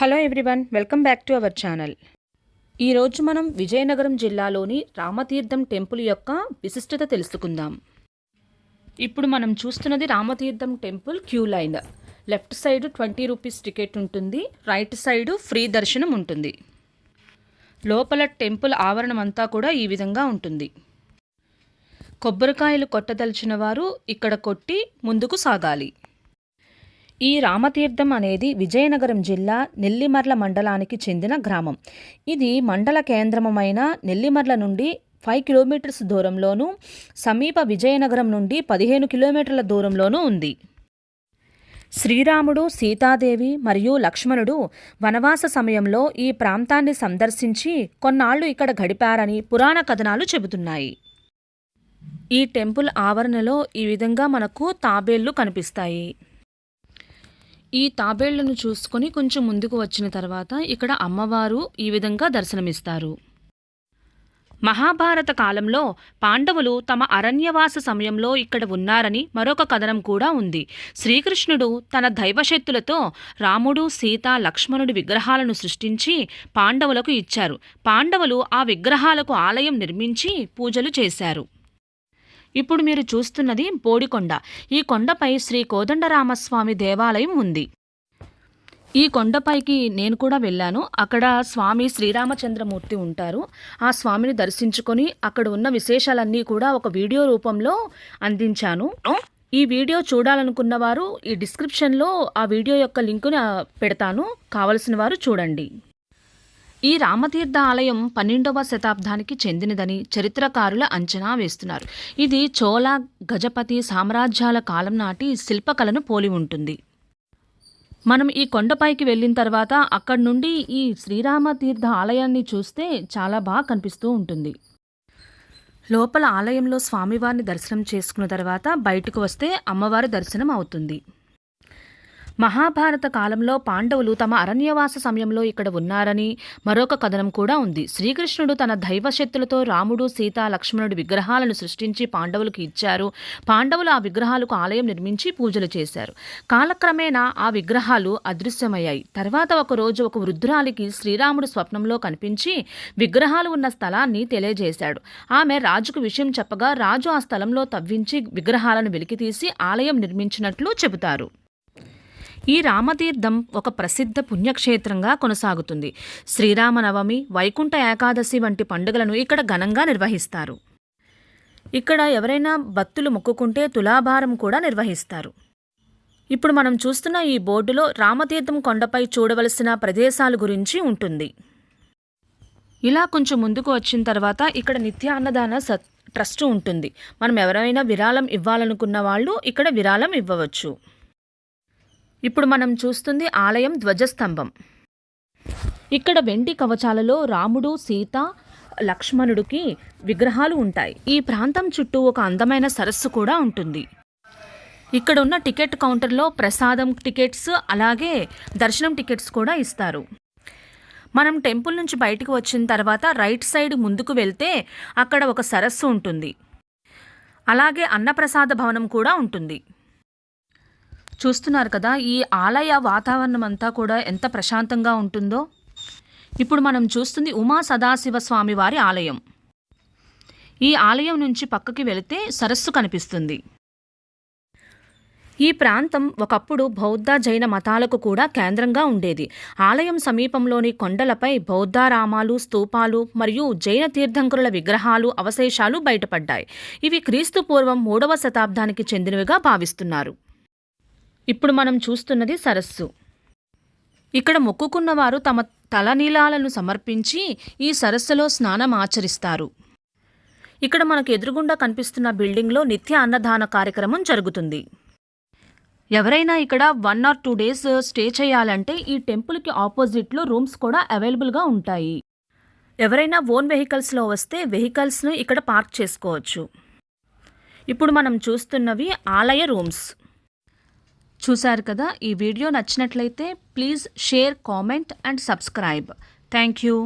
Hello everyone welcome back to our channel. ఈరోజు మనం విజయనగరం జిల్లాలోని రామతీర్థం టెంపుల్ యొక్క విశిష్టత తెలుసుకుందాం. ఇప్పుడు మనం చూస్తున్నది Ramatheertham temple queue line. Left side twenty rupees ticket ఉంటుంది రైట్ సైడ్ ఫ్రీ దర్శనం ఉంటుంది. లోపల టెంపుల్ ఆవరణం అంతా కూడా ఈ విధంగా ఉంటుంది. కొబ్బరికాయలు కొట్టదలిచిన వారు ఇక్కడ కొట్టి ముందుకు సాగాలి. ఈ రామతీర్థం అనేది విజయనగరం జిల్లా నెల్లిమర్ల మండలానికి చెందిన గ్రామం. ఇది మండల కేంద్రమైన నెల్లిమర్ల నుండి ఫైవ్ కిలోమీటర్స్ దూరంలోనూ సమీప విజయనగరం నుండి పదిహేను కిలోమీటర్ల దూరంలోనూ ఉంది. శ్రీరాముడు సీతాదేవి మరియు లక్ష్మణుడు వనవాస సమయంలో ఈ ప్రాంతాన్ని సందర్శించి కొన్నాళ్ళు ఇక్కడ గడిపారని పురాణ కథనాలు చెబుతున్నాయి. ఈ టెంపుల్ ఆవరణలో ఈ విధంగా మనకు తాబేళ్ళు కనిపిస్తాయి. ఈ తాబేళ్ళను చూసుకొని కొంచెం ముందుకు వచ్చిన తర్వాత ఇక్కడ అమ్మవారు ఈ విధంగా దర్శనమిస్తారు. మహాభారత కాలంలో పాండవులు తమ అరణ్యవాస సమయంలో ఇక్కడ ఉన్నారని మరొక కథనం కూడా ఉంది. శ్రీకృష్ణుడు తన దైవశక్తులతో రాముడు సీత లక్ష్మణుడి విగ్రహాలను సృష్టించి పాండవులకు ఇచ్చారు. పాండవులు ఆ విగ్రహాలకు ఆలయం నిర్మించి పూజలు చేశారు. ఇప్పుడు మీరు చూస్తున్నది బోడికొండ. ఈ కొండపై శ్రీ కోదండరామస్వామి దేవాలయం ఉంది. ఈ కొండపైకి నేను కూడా వెళ్ళాను. అక్కడ స్వామి శ్రీరామచంద్రమూర్తి ఉంటారు. ఆ స్వామిని దర్శించుకొని అక్కడ ఉన్న విశేషాలన్నీ కూడా ఒక వీడియో రూపంలో అందించాను. ఈ వీడియో చూడాలనుకున్న వారు ఈ డిస్క్రిప్షన్లో ఆ వీడియో యొక్క లింకుని పెడతాను. కావలసిన వారు చూడండి. ఈ రామతీర్థ ఆలయం పన్నెండవ శతాబ్దానికి చెందినదని చరిత్రకారుల అంచనా వేస్తున్నారు. ఇది చోళ గజపతి సామ్రాజ్యాల కాలం నాటి శిల్పకళను పోలి ఉంటుంది. మనం ఈ కొండపైకి వెళ్ళిన తర్వాత అక్కడి నుండి ఈ శ్రీరామతీర్థ ఆలయాన్ని చూస్తే చాలా బాగా కనిపిస్తూ ఉంటుంది. లోపల ఆలయంలో స్వామివారిని దర్శనం చేసుకున్న తర్వాత బయటకు వస్తే అమ్మవారి దర్శనం అవుతుంది. మహాభారత కాలంలో పాండవులు తమ అరణ్యవాస సమయంలో ఇక్కడ ఉన్నారని మరొక కథనం కూడా ఉంది. శ్రీకృష్ణుడు తన దైవశక్తులతో రాముడు సీత లక్ష్మణుడి విగ్రహాలను సృష్టించి పాండవులకు ఇచ్చారు. పాండవులు ఆ విగ్రహాలకు ఆలయం నిర్మించి పూజలు చేశారు. కాలక్రమేణా ఆ విగ్రహాలు అదృశ్యమయ్యాయి. తర్వాత ఒక రోజు ఒక వృద్ధురాలికి శ్రీరాముడు స్వప్నంలో కనిపించి విగ్రహాలు ఉన్న స్థలాన్ని తెలియజేశాడు. ఆమె రాజుకు విషయం చెప్పగా రాజు ఆ స్థలంలో తవ్వించి విగ్రహాలను వెలికితీసి ఆలయం నిర్మించినట్లు చెబుతారు. ఈ రామతీర్థం ఒక ప్రసిద్ధ పుణ్యక్షేత్రంగా కొనసాగుతుంది. శ్రీరామనవమి వైకుంఠ ఏకాదశి వంటి పండుగలను ఇక్కడ ఘనంగా నిర్వహిస్తారు. ఇక్కడ ఎవరైనా భక్తులు మొక్కుకుంటే తులాభారం కూడా నిర్వహిస్తారు. ఇప్పుడు మనం చూస్తున్న ఈ బోర్డులో రామతీర్థం కొండపై చూడవలసిన ప్రదేశాల గురించి ఉంటుంది. ఇలా కొంచెం ముందుకు వచ్చిన తర్వాత ఇక్కడ నిత్య అన్నదాన సత్ ట్రస్ట్ ఉంటుంది. మనం ఎవరైనా విరాళం ఇవ్వాలనుకున్న వాళ్ళు ఇక్కడ విరాళం ఇవ్వవచ్చు. ఇప్పుడు మనం చూస్తుంది ఆలయం ధ్వజస్తంభం. ఇక్కడ వెండి కవచాలలో రాముడు సీత లక్ష్మణుడికి విగ్రహాలు ఉంటాయి. ఈ ప్రాంతం చుట్టూ ఒక అందమైన సరస్సు కూడా ఉంటుంది. ఇక్కడ ఉన్న టికెట్ కౌంటర్లో ప్రసాదం టికెట్స్ అలాగే దర్శనం టికెట్స్ కూడా ఇస్తారు. మనం టెంపుల్ నుంచి బయటకు వచ్చిన తర్వాత రైట్ సైడ్ ముందుకు వెళ్తే అక్కడ ఒక సరస్సు ఉంటుంది. అలాగే అన్నప్రసాద భవనం కూడా ఉంటుంది. చూస్తున్నారు కదా ఈ ఆలయ వాతావరణం అంతా కూడా ఎంత ప్రశాంతంగా ఉంటుందో. ఇప్పుడు మనం చూస్తుంది ఉమా సదాశివ స్వామి వారి ఆలయం. ఈ ఆలయం నుంచి పక్కకి వెళితే సరస్సు కనిపిస్తుంది. ఈ ప్రాంతం ఒకప్పుడు బౌద్ధ జైన మతాలకు కూడా కేంద్రంగా ఉండేది. ఆలయం సమీపంలోని కొండలపై బౌద్ధారామాలు స్తూపాలు మరియు జైన తీర్థంకరుల విగ్రహాలు అవశేషాలు బయటపడ్డాయి. ఇవి క్రీస్తు పూర్వం మూడవ శతాబ్దానికి చెందినవిగా భావిస్తున్నారు. ఇప్పుడు మనం చూస్తున్నది సరస్సు. ఇక్కడ మొక్కుకున్నవారు తమ తలనీలాలను సమర్పించి ఈ సరస్సులో స్నానం ఆచరిస్తారు. ఇక్కడ మనకు ఎదురుగుండా కనిపిస్తున్న బిల్డింగ్లో నిత్య అన్నదాన కార్యక్రమం జరుగుతుంది. ఎవరైనా ఇక్కడ one or two days stay చేయాలంటే ఈ టెంపుల్కి ఆపోజిట్లో రూమ్స్ కూడా అవైలబుల్గా ఉంటాయి. ఎవరైనా ఓన్ వెహికల్స్లో వస్తే వెహికల్స్ను ఇక్కడ పార్క్ చేసుకోవచ్చు. ఇప్పుడు మనం చూస్తున్నవి ఆలయ రూమ్స్. చూశారు కదా ఈ వీడియో నచ్చినట్లయితే please share comment and subscribe. Thank you.